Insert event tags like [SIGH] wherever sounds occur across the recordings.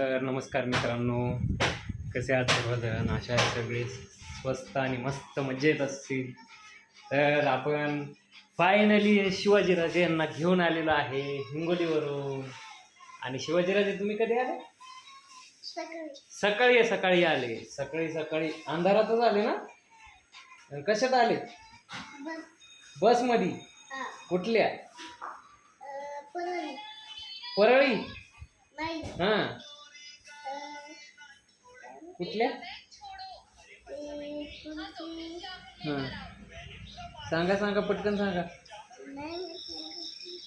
तर नमस्कार मित्रांनो. कसे आहात सर्वजण आशा आहे सगळे स्वस्त आणि मस्त मजेत असतील. तर आपण फायनली शिवाजीराजे यांना घेऊन आलेलो आहे हिंगोलीवरून. आणि शिवाजीराजे तुम्ही कधी आले? सकाळी. सकाळी आले. सकाळी सकाळी. अंधारातच आले ना? कशात आले? बसमध्ये. कुठल्या? परळी. हां. कुठल्या? हां. सांगा सांगा पटकन सांगा.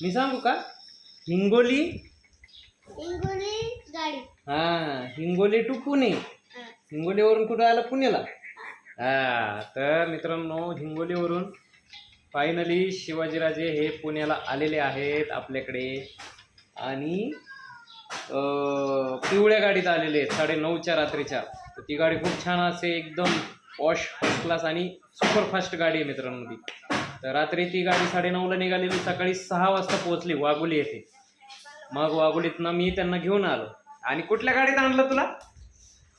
मी सांगू का? हिंगोली. इंगोली गाडी. हां हिंगोली टू पुणे. हिंगोलीवरून कुठं आलं? पुण्याला. हा तर मित्रांनो हिंगोलीवरून फायनली शिवाजीराजे हे पुण्याला आलेले आहेत आपल्याकडे. आणि पिवळ्या गाडीत आलेले आहेत साडे नऊच्या रात्रीच्या. तर ती गाडी खूप छान असे एकदम वॉश फर्स्ट क्लास आणि सुपरफास्ट गाडी आहे मित्रांनो ती. तर रात्री ती गाडी साडेनऊला निघालेली सकाळी सहा वाजता पोहोचली वाघोली येथे. मग वाघोलीतनं मी त्यांना घेऊन आलो. आणि कुठल्या गाडीत आणलं तुला?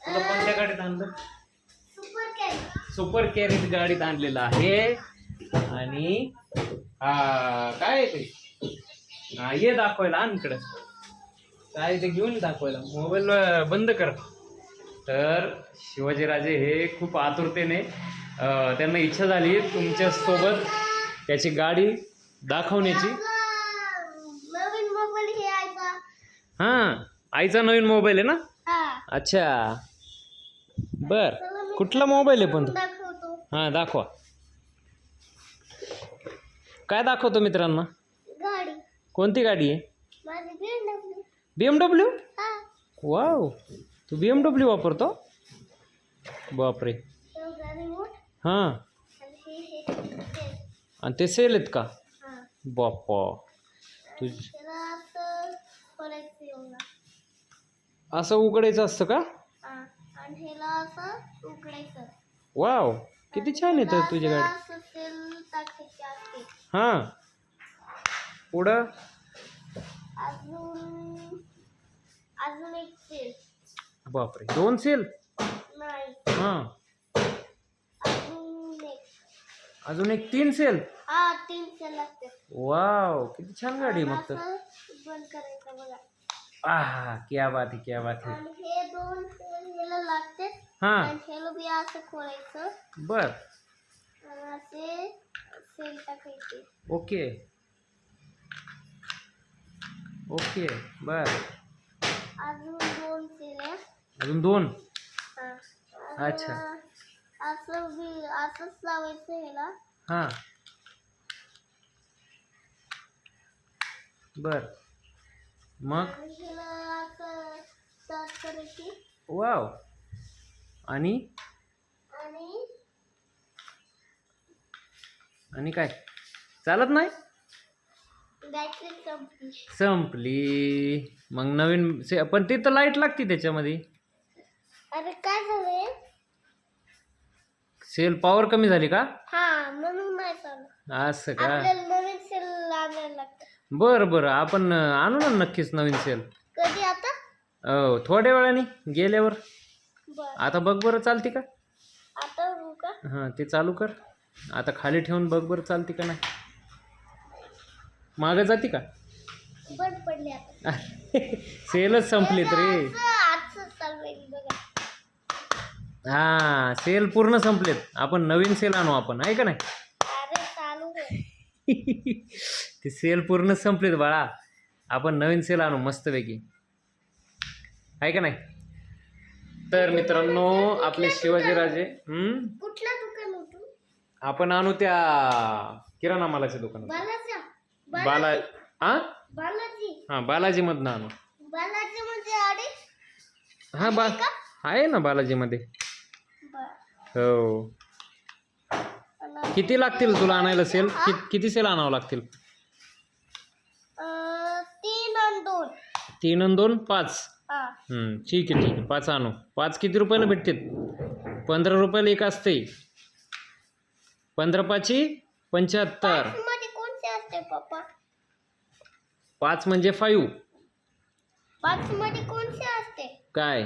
तुला कोणत्या गाडीत आणलं? सुपर कॅरी सुपर कॅरेट गाडीत आणलेलं आहे. आणि हा काय आहे ते? ये दाखवायला आण इकडं. काय ते घेऊन दाखवायला. मोबाईल बंद कर. तर शिवाजीराजे हे खूप आतुरतेने त्यांना इच्छा झाली तुमच्यासोबत त्याची गाडी दाखवण्याची. हे आईचा नवीन मोबाईल आहे ना? अच्छा. बर कुठला मोबाईल आहे पण हां दाखवा. काय दाखवतो मित्रांना? कोणती गाडी आहे? बी एम डब्ल्यू वाव तू बी एम डब्ल्यू वापरतो? बापरे. हां. आणि ते. सेल आहेत का? हा बाप्पा. तुझ असं उघडायचं असतं का? वाव किती छान येतं त्याला तुझी गाडी हां. पुढं? अजून अजून एक सेल बापरे दोन सेल? नाही. हां. अजून एक. अजून एक तीन सेल? हा तीन तेल लागते वाव किती छान गाडी आहे मग तर. असं बंद करायचं बघा. आहा क्या बात आहे क्या बात आहे. आणि हे दोन तेल ह्याला लागते. हां. आणि ह्याला बी असं खोलायचं. बर. आणि असे सेल टाकायचे. ओके. ओके बर. अजून दोन तेल आहे. अजून दोन. अच्छा. असं बी असंच लावायचं ह्याला हां. बर. मग? असं करायची. वाव. आणि? आणि? आणि काय? चालत नाही? बॅटरी संपली. संपली. मग नवीन से पण ते तर लाइट लागते त्याच्यामध्ये. अरे काय झालंय सेल पॉवर कमी झाली का? हा म्हणून नाही चालू असं का? आपल्याला नवीन सेल लावायला लागतं. बरं बरं. आपण अं, आणू ना नक्कीच नवीन सेल. कधी आता? हो थोड्या वेळाने गेल्यावर. बर. आता बघ बरं चालते का? आता बघू का? हां ते चालू कर. आता खाली ठेवून बघ बरं चालते का नाही. मागं जाते का? बंद पडली आता. [LAUGHS] सेलच संपलीत रे. आजच चालवेल बघा हां सेल पूर्ण संपलेत. आपण नवीन सेल आणू आपण आहे का नाही? [LAUGHS] ते सेल पूर्ण संपलेत बाळा. आपण नवीन सेल आणू मस्तपैकी. आहे का नाही? तर मित्रांनो आपले शिवाजीराजे हम्म, कुठला दुकान आपण आणू त्या किराणा मालाच्या दुकानात. बालाजा बाला हां बालाजी. हां बालाजीमधनं आणू. बालाजी हां बा आहे ना बालाजीमध्ये. हो. किती लागतील तुला आणायला सेल? कि किती सेल आणावं लागतील? तीन आणि दोन. तीन आणि दोन पाच? हा. हम्म, ठीक आहे ठीक आहे. पाच आणू. पाच किती रुपयाला भेटते पंधरा रुपयाला एक असते. पंधरा पाची पंच्याहत्तर. मध्ये कोणते असते पप्पा? पाच म्हणजे फाईव्ह. पाच मध्ये कोणते असते? काय?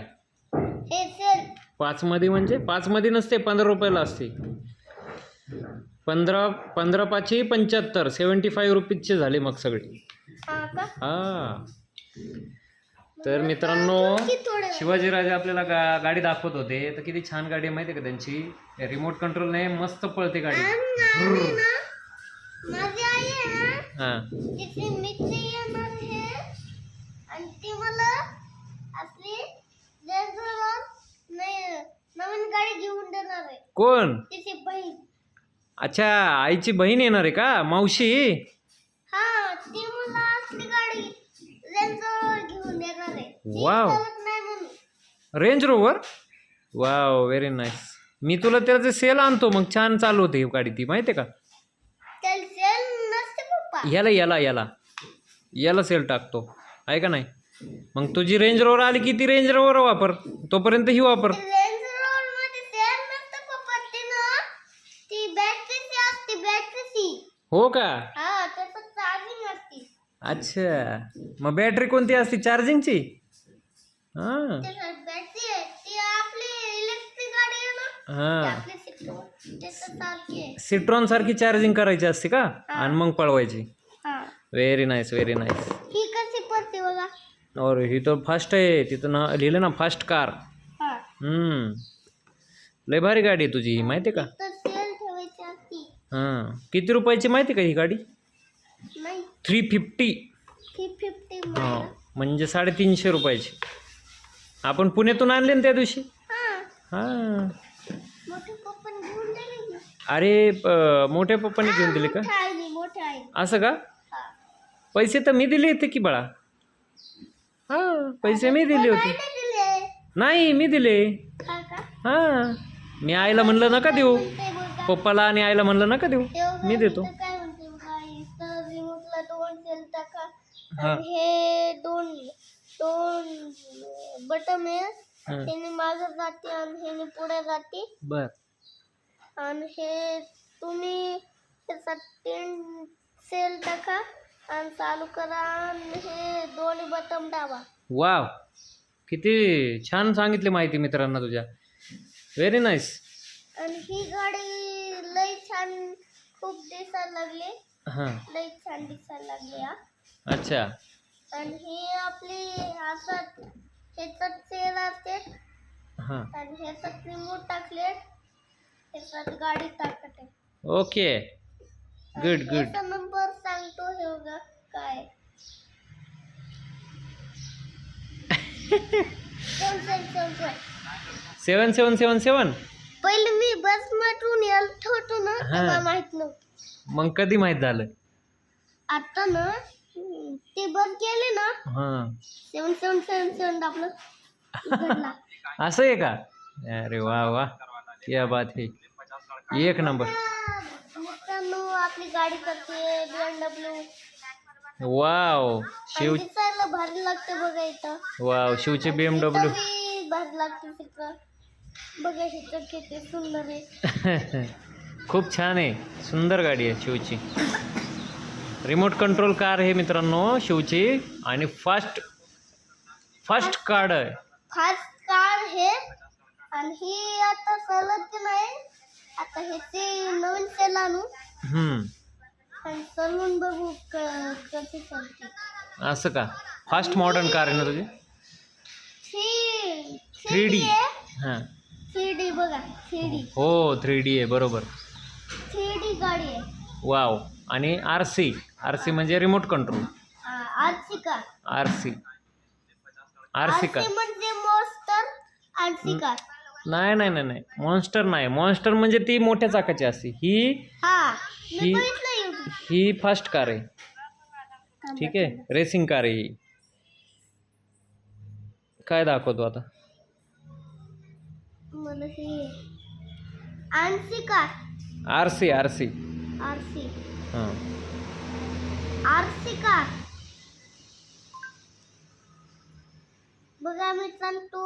हे सेल. पाचमध्ये म्हणजे पाचमध्ये नसते पंधरा रुपयाला असते. पंधरा पंधरा पाचशे पंच्याहत्तर सेवन्टी फाईव्ह रुपीजचे झाले मग सगळे. हा का? हा. तर मित्रांनो शिवाजीराजे आपल्याला गा गाडी दाखवत होते. तर किती छान गाडी आहे माहिती आहे का त्यांची? रिमोट कंट्रोल नाही मस्त पळते गाडी. हां. आणि ती मला आपली नवीन गाडी घेऊन देणार आहे. कोण? तिची बहीण. अच्छा आईची बहीण येणार आहे का? मावशी? हा ती मला असली गाडी जयजवळ घेऊन देणार आहे. ती वाव. चालत नाही म्हणून. Range Rover wow very nice मी तुला त्याचं सेल आणतो मग छान चालू होते ही गाडी ती माहिती आहे का? त्याला सेल नसते पप्पा. याला याला याला. याला सेल टाकतो. आहे का नाही? मग तुझी रेंज रोवर आली की ती रेंज रोवर वापर. तोपर्यंत ही वापर रेंज रोडमध्ये सेल नसते पप्पा ती ना ती बॅटरीची असते बॅटरीची हो का? हा त्याचं चार्जिंग असते. अच्छा. मग बॅटरी कोणती असते? चार्जिंगची हां. त्याच्यात बॅटरी आहे. ती आपली इलेक्ट्रिक गाडी आहे ना? ती हां आपली सिट्रो त्याचं सारखी आहे. सिट्रॉन सारखी चार्जिंग करायची असते का? आणि मग पळवायची. हा. व्हेरी नाईस व्हेरी नाईस ही कशी पडते बघा? और ही तर फास्ट आहे. तिथं ना लिहिलं ना फास्ट कार हा. हम्म. लय भारी गाडी आहे तुझी माहिती आहे का? तर हां. किती रुपयाची माहिती का ही गाडी? नाही. थ्री फिफ्टी थ्री फिफ्टी हां म्हणजे साडेतीनशे रुपयाची. आपण पुण्यातून आणले ना त्या दिवशी? हा. हां. मोठे पप्पा घेऊन दिले की. अरे प- मोठ्या पप्पाने घेऊन दिले का? असं का? पैसे तर मी दिले होते की बाळा. हां पैसे मी दिले होते. नाही दिले. नाही मी दिले. हा का? हां. मी आईला म्हणलं नका देऊ. ते पप्पाला आणि आईला म्हणलं नका देऊ. मी देतो. काय म्हणते रिमोटला दोन सेल टाका हां. आणि हे दोन दोन बटन आहे. हां. त्याने मागे जाते आणि ह्याने पुढे जाते. बर. आणि हे तुम्ही त्याचा तीन सेल टाका आणि चालू करा आणि हे दोन्ही बटन दाबा. वाव. किती छान सांगितली माहिती मित्रांना तुझ्या. व्हेरी नाईस आणि ही गाडी लई छान खूप दिसायला लागली. हां. लई छान दिसायला लागली हा. अच्छा. आणि ही आपली असं ह्याच्यात सेल असते. हां. आणि ह्याच्यात रिमोट टाकले. ह्याच्यात गाडी टाकते ओके. गुड गुड ह्याचा नंबर सांगतो हे बघा काय. सेवन सेवन सेवन सेवन पहिले मी बस मधून येत होतो ना हा. तेव्हा माहीत नव्हतं. मग कधी माहीत झालं? आता ना हम्म, ते बस गेले ना हां. सेवन सेवन सेवन सेवन उघडला. [LAUGHS] असं आहे का? अरे वा वा. क्या बात है. एक नंबर. मित्रांनो आपली गाडी करते बीएमडब्ल्यू वाव. शिव दिसायला भारी लागते बघा इथं. वाव शिवचे बी एम डब्ल्यू. बी भारी लागते तिथं बघा किती सुंदर आहे. [LAUGHS] खूप छान आहे. सुंदर गाडी आहे शिवची. रिमोट कंट्रोल कार आहे मित्रांनो शिवची. आणि फास्ट फास्ट कार्ड आहे. फास्ट कार हे आणि ही आता चालत नाही. आता ह्याची नवीन सेल आणू. चालून बघू क- कशी चालते. असं का? फास्ट मॉडर्न कार आहे ना तुझी? Three D. हां. थ्री डी बघा थ्री डी हो थ्री डी आहे बरोबर. थ्री डी गाडी आहे. वाव. आणि आर सी आर सी म्हणजे remote control. RC car. R C R C car. RC म्हणजे मोस्टर आरसी कार. नाही नाही नाही नाही. मॉन्स्टर नाही. मॉन्स्टर म्हणजे ती मोठ्या चाकाची असते. ही हा मी ही- बघितलं YouTube. ही फास्ट कार आहे. ठीक आहे. रेसिंग कार आहे ही. काय दाखवतो आता? मला हे RC car R C R C RC. हां. आरसी कार बघा मित्रांनो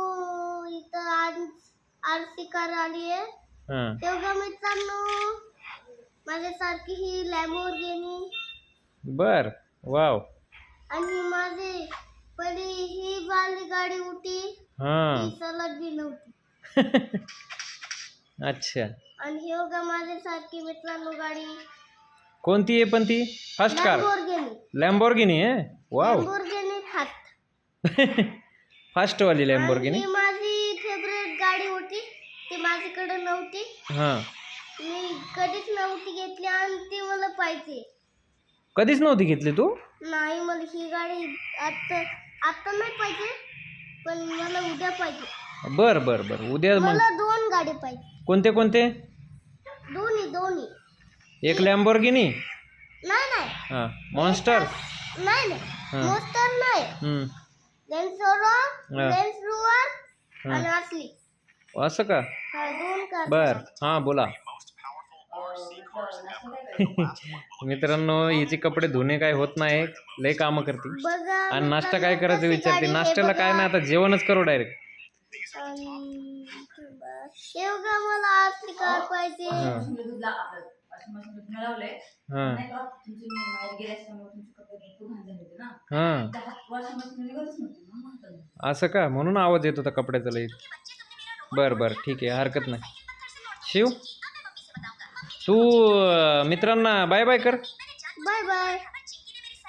इथं आज आरसी कार आली आहे. हां. तेव्हा मित्रांनो माझ्यासारखी ही लॅमोरगिनी बर. वाव. आणि माझे पहिली ही वाली गाडी होती. हां. चालत बी नव्हती. अच्छा. आणि हे बघा माझ्यासारखी मित्रांनो गाडी. कोणती आहे पण ती? फर्स्ट कार लॅम्बोर्गिनी लॅम्बोर्गिनी आहे? वाव लॅम्बोर्गिनी फास्ट फास्ट वाली लॅम्बोर्गिनी ही माझी फेवरेट गाडी होती. ती माझ्याकडे नव्हती. हां. मी कधीच नव्हती घेतली आणि ती मला पाहिजे. कधीच नव्हती घेतली तू? नाही मला ही गाडी आता आता नाही पाहिजे पण मला उद्या पाहिजे. बर बर बर. उद्या मग मला दोन गाडी पाहिजे. कोणते कोणते? दोन्ही दोन्ही. एक लॅम्बोर्गिनी नाही नाही. हां. मॉन्स्टर नाही नाही. हा. मोस्टर नाही. हम्म. लेन्स रोवर हा. Lens rover. आणि असली. असं का? हा दोन कार बर. हां बोला. मित्रांनो हिचे कपडे धुणे काय होत नाही लय कामं करते. बघा आणि नाश्ता काय करायचं विचारते? नाश्त्याला काय. नाही आता जेवणच करू डायरेक्ट. हे बघा मला कार पाहिजे हां हां हां. असं का म्हणून आवाज येत होता कपड्याचा लई. बर बर ठीक आहे हरकत नाही. शिव तू मित्रांना बाय बाय कर. बाय बाय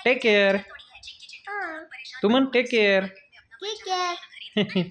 टेक केअर हा तू म्हण टेक केअर ठीक आहे